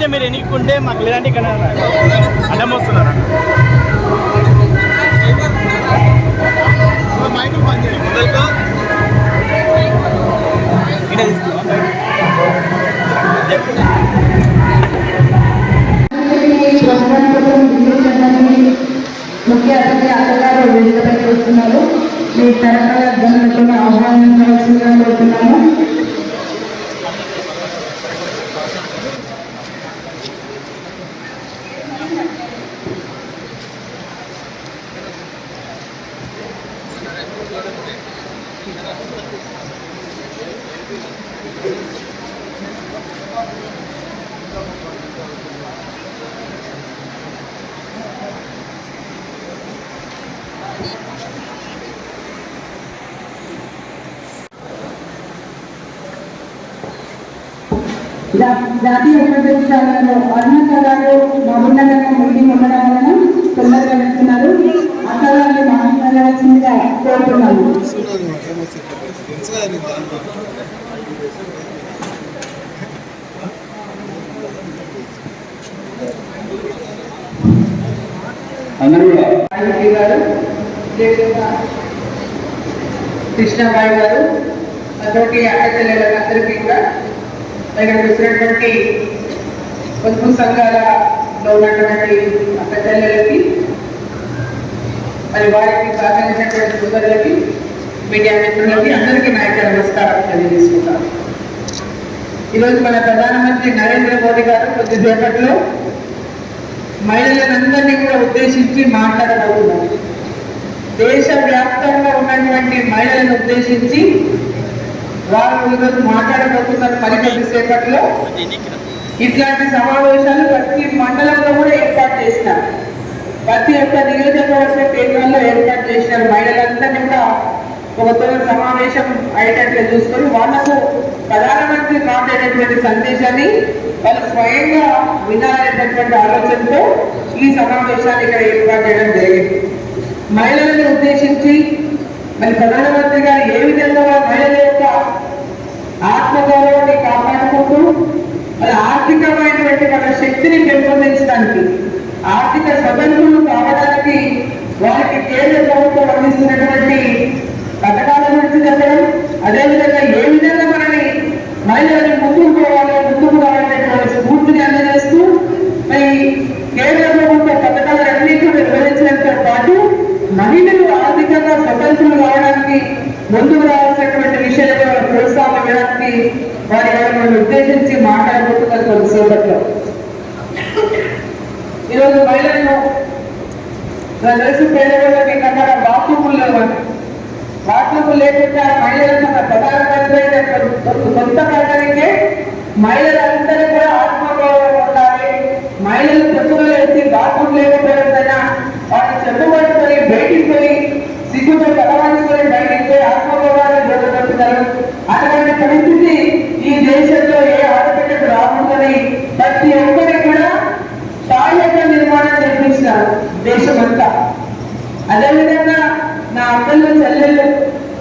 లేకపోతే మీరు ఎన్నుకుంటే మాకు లేదంటే ఇక్కడ అడ్డం వస్తున్నారా? ముఖ్య అతిథి అత్తగారు వేదికపైకి వస్తున్నారు మీ తరఫున గణనతో ఆహ్వానించవలసిందిగా కోరుతున్నాము. జాతీయ ఉపదేశాలలో అరుణత గారు మహబూబ్నగర్ ఉండడం వలన తొందరగా వెళ్తున్నారు అక్కగారిని మాట్లాడవలసిందిగా కోరుతున్నాము కృష్ణాబాయి గారు అతోటి అక్క కూడా ఇక్కడికి వచ్చినటువంటి పొదుపు సంఘాలలో ఉన్నటువంటి అక్క మరి వారికి సహకరించినటువంటి సోదరులకి మీడియా మిత్రులకి అందరికీ నా యొక్క నమస్కారం తెలియజేసుకుంటాను. ఈరోజు మన ప్రధానమంత్రి నరేంద్ర మోడీ గారు కొద్దిసేపట్లో మహిళలందరినీ కూడా ఉద్దేశించి మాట్లాడబోతున్నారు. దేశ వ్యాప్తంగా ఉన్నటువంటి మహిళలను ఉద్దేశించి వారు ఈరోజు మాట్లాడబోతున్నారు మరికొద్ది సేపట్లో ఇట్లాంటి సమావేశాలు ప్రతి మండలంలో కూడా ఏర్పాటు చేసినారు. ప్రతి ఒక్క నియోజకవర్గ కేంద్రాల్లో ఏర్పాటు చేసినారు. మహిళలందరినీ కూడా ఒక తొలి సమావేశం అయ్యేటట్లు చూసుకొని వాళ్ళకు ప్రధానమంత్రి మాట్లాడేటువంటి సందేశాన్ని వాళ్ళు స్వయంగా వినాలనేటటువంటి ఆలోచనతో ఈ సమావేశాన్ని ఇక్కడ ఏర్పాటు చేయడం జరిగింది. మహిళలను ఉద్దేశించి మరి ప్రధానమంత్రి గారు ఏ విధంగా మహిళలు ఆత్మగౌరవాన్ని కాపాడుకుంటూ మరి ఆర్థికమైనటువంటి మన శక్తిని పెంపొందించడానికి ఆర్థిక స్వతంత్రులు కావడానికి వారికి కేంద్ర ప్రభుత్వం అందిస్తున్నటువంటి పథకాల గురించి చెప్పడం అదేవిధంగా ఏ విధంగా మనని మహిళలను విషయాలను వాళ్ళ ప్రోత్సాహం వారి వారిని ఉద్దేశించి మాట్లాడబోతున్నారు కొద్దిసేపట్లో ఈరోజు మహిళలను నాకు తెలిసి పేదవాళ్ళకి కన్నా బాత్రూములు లేవండి బాత్రూములు లేకుండా మహిళలకు మన ప్రధానమంత్రి అయిన కొ- కొత్త ప్రకటనకే మహిళలందరూ కూడా ఆత్మగౌరవం ఉండాలి. మహిళలు పొద్దున వేసి బాత్రూమ్ లేకుండా అదేవిధంగా నా అక్కలు చెల్లెళ్ళు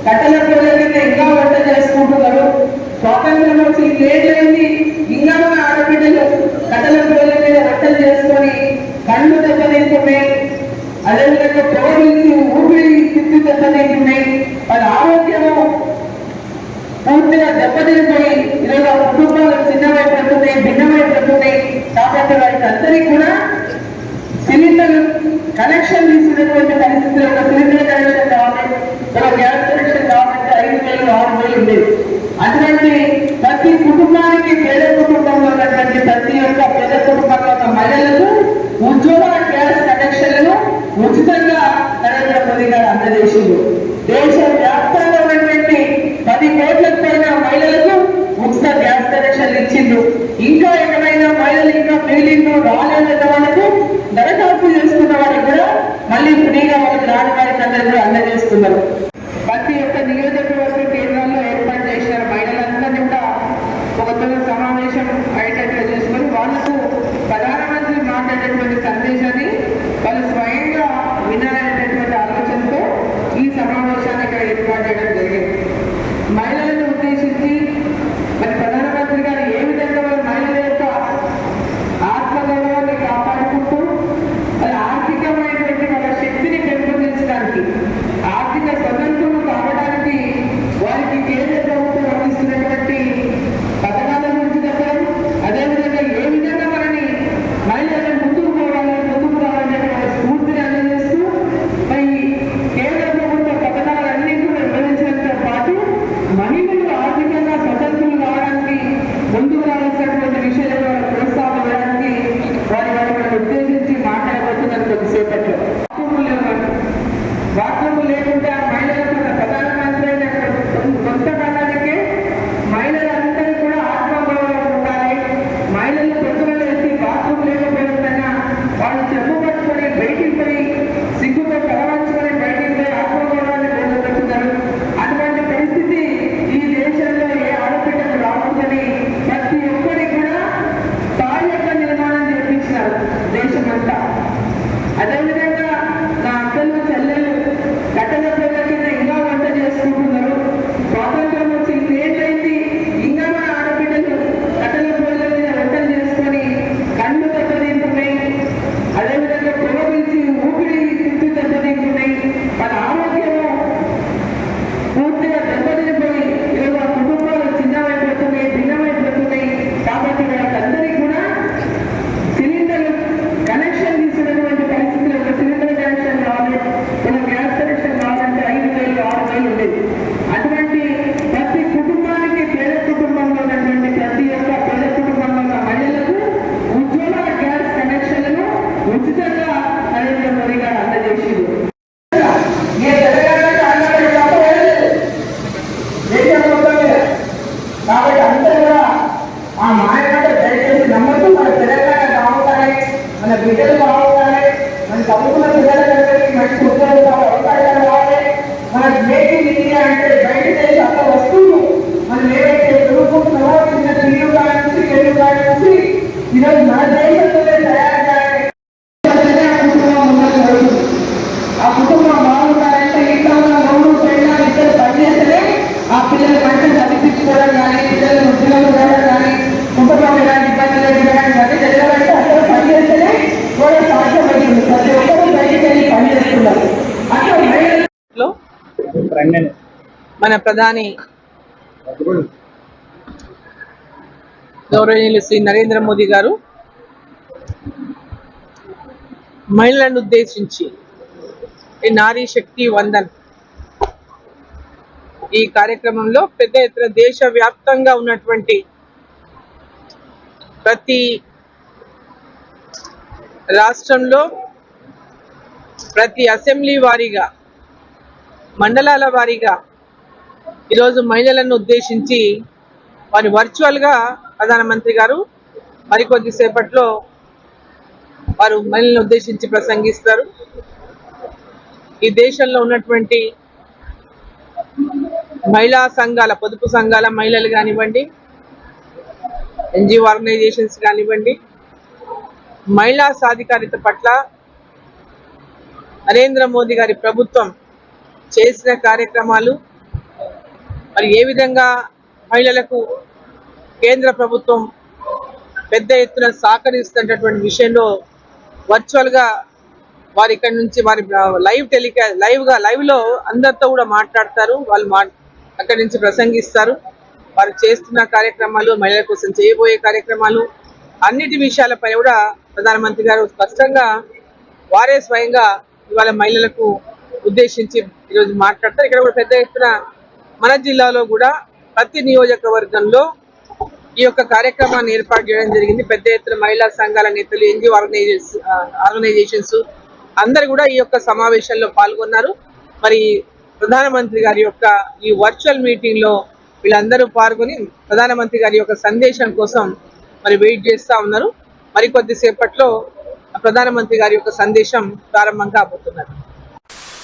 కట్టెల పొయ్యిల ఇంకా వంట చేసుకుంటున్నారు. స్వాతంత్రం వచ్చి లేట్లయింది ఇంకా మన ఆడబిడ్డలు కట్టెల పొయ్యిల మీద వంటలు చేసుకొని కళ్ళు దెబ్బతింటున్నాయి అదేవిధంగా పొగలించి ఊపిరి తిప్పి దెబ్బతింటున్నాయి వాళ్ళ ఆరోగ్యము పూర్తిగా దెబ్బతినిపోయి ఈరోజు ఆ కుటుంబాలు చిన్నమైపోతున్నాయి భిన్నమైపోతున్నాయి. కాబట్టి వారికి అందరికీ కూడా సిలిండర్ కనెక్షన్ తీసినటువంటి పరిస్థితుల్లో ఒక సిలిండర్ కనెక్షన్ కావాలి ఒక గ్యాస్ కనెక్షన్ కావాలంటే ఐదు వేలు ఆరు వేలు ఉండేది అటువంటి ప్రతి కుటుంబానికి పేద కుటుంబంలో ఉన్నటువంటి ప్రతి ఒక్క పేద కుటుంబంలో ఉన్న మహిళలకు ఉజ్వల గ్యాస్ కనెక్షన్లను ఉచితంగా నరేంద్ర మోదీ గారు అందజేసింది దేశ వ్యాప్తంగా ఉన్నటువంటి పది కోట్లకు పైన మహిళలకు ఉచిత గ్యాస్ కనెక్షన్లు ఇచ్చిండు. ఇంకా அண்ணன் మన ప్రధాని గౌరవనీయులు శ్రీ నరేంద్ర మోదీ గారు మహిళలను ఉద్దేశించి ఈ నారీ శక్తి వందన్ ఈ కార్యక్రమంలో పెద్ద ఎత్తున దేశ వ్యాప్తంగా ఉన్నటువంటి ప్రతి రాష్ట్రంలో ప్రతి అసెంబ్లీ వారీగా మండలాల వారీగా ఈరోజు మహిళలను ఉద్దేశించి వారి వర్చువల్గా ప్రధానమంత్రి గారు మరికొద్ది సేపట్లో వారు మహిళలను ఉద్దేశించి ప్రసంగిస్తారు. ఈ దేశంలో ఉన్నటువంటి మహిళా సంఘాల పొదుపు సంఘాల మహిళలు కానివ్వండి ఎన్జిఓ ఆర్గనైజేషన్స్ కానివ్వండి మహిళా సాధికారిత పట్ల నరేంద్ర మోదీ గారి ప్రభుత్వం చేసిన కార్యక్రమాలు మరి ఏ విధంగా మహిళలకు కేంద్ర ప్రభుత్వం పెద్ద ఎత్తున సహకరిస్తున్నటువంటి విషయంలో వర్చువల్గా వారి ఇక్కడ నుంచి వారి లైవ్ టెలికా లైవ్గా లైవ్లో అందరితో కూడా మాట్లాడతారు. వాళ్ళు మా అక్కడి నుంచి ప్రసంగిస్తారు. వారు చేస్తున్న కార్యక్రమాలు మహిళల కోసం చేయబోయే కార్యక్రమాలు అన్నిటి విషయాలపై కూడా ప్రధానమంత్రి గారు స్పష్టంగా వారే స్వయంగా ఇవాళ మహిళలకు ఉద్దేశించి ఈరోజు మాట్లాడతారు. ఇక్కడ కూడా పెద్ద ఎత్తున మన జిల్లాలో కూడా ప్రతి నియోజకవర్గంలో ఈ యొక్క కార్యక్రమాన్ని ఏర్పాటు చేయడం జరిగింది. పెద్ద ఎత్తున మహిళా సంఘాల నేతలు ఎన్జిఓ ఆర్గనైజేషన్స్ ఆర్గనైజేషన్స్ అందరు కూడా ఈ యొక్క సమావేశంలో పాల్గొన్నారు. మరి ప్రధానమంత్రి గారి యొక్క ఈ వర్చువల్ మీటింగ్లో వీళ్ళందరూ పాల్గొని ప్రధానమంత్రి గారి యొక్క సందేశం కోసం మరి వెయిట్ చేస్తా ఉన్నారు. మరి కొద్దిసేపట్లో ప్రధానమంత్రి గారి యొక్క సందేశం ప్రారంభం కాబోతున్నారు